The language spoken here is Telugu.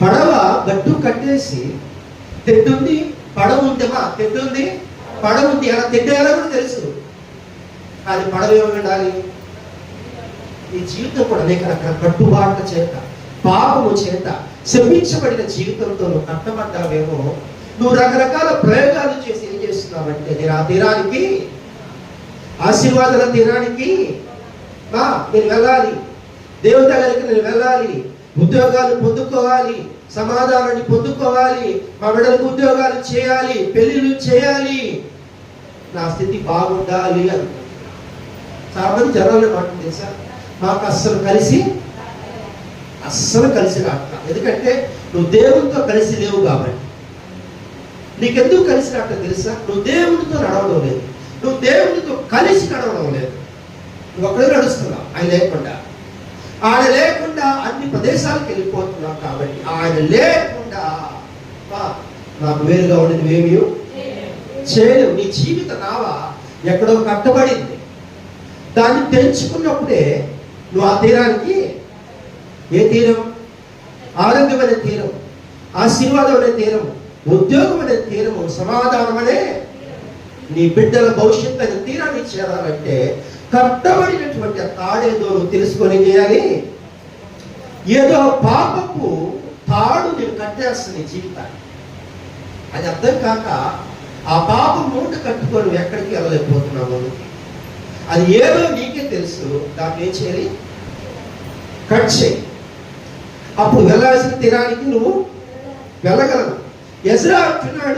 పడవ గట్టు కట్టేసి తెడ్డుంది పడవ ఉందేమా తెడ్డుంది పడవ ఉంది అలా ఎలా కూడా తెలుసు. అది పడవ ఉండాలి? ఈ జీవితం కూడా అనేక రకాల కట్టుబాట్ల చేత పాపము చేత శపించబడిన జీవితంతో నువ్వు కట్టబడ్డావేమో నువ్వు రకరకాల ప్రయోగాలు చేసి ఏం చేస్తున్నావంటే నేను ఆ తీరానికి? ఆశీర్వాదాల తీరానికి? మా నేను వెళ్ళాలి. దేవుని దగ్గరికి నేను వెళ్ళాలి. ఉద్యోగాలు పొందుకోవాలి సమాధానాన్ని పొందుకోవాలి మా బిడ్డలకు ఉద్యోగాలు చేయాలి పెళ్ళిళ్ళు చేయాలి. నా స్థితి బాగుండాలి అని చాలా మంది జనాలు మాట తెలుసా? మాకు అస్సలు కలిసి అస్సలు కలిసి రాక ఎందుకంటే నువ్వు దేవునితో కలిసి లేవు కాబట్టి. నీకెందుకు కలిసి రాక తెలుసా? నువ్వు దేవునితో నడవడం లేదు. నువ్వు దేవునితో కలిసి నడవడం లేదు. నువ్వు ఒక్కడే నడుస్తున్నావు. ఆయన లేకుండా. ఆయన లేకుండా ప్రదేశాలకు వెళ్ళిపోతున్నాం కాబట్టి ఆయన లేకుండా నాకు వేరుగా ఉండి ఏమీ? చేయలేవు. నీ జీవిత నావ ఎక్కడో కట్టబడింది. దాన్ని తెంచుకున్నప్పుడే నువ్వు ఆ తీరానికి ఏ తీరం? ఆరోగ్యం అనే తీరం ఆశీర్వాదం అనే తీరం ఉద్యోగం అనే తీరము సమాధానం అనే నీ బిడ్డల భవిష్యత్తు అనే తీరాన్ని చేరాలంటే కట్టబడినటువంటి ఆ తాడేదో నువ్వు తెలుసుకొని చేయాలి? ఏదో పాపపు తాడు నేను కట్టేస్తుంది జీవితాన్ని అది అర్థం కాక ఆ పాపం మూట కట్టుకొని ఎక్కడికి వెళ్ళలేకపోతున్నావు? అది ఏదో నీకే తెలుసు. దాన్ని ఏం చేయాలి? కట్ చేయి. అప్పుడు వెళ్ళాల్సిన తీరానికి నువ్వు వెళ్ళగలవు. ఎజరా అంటున్నాడు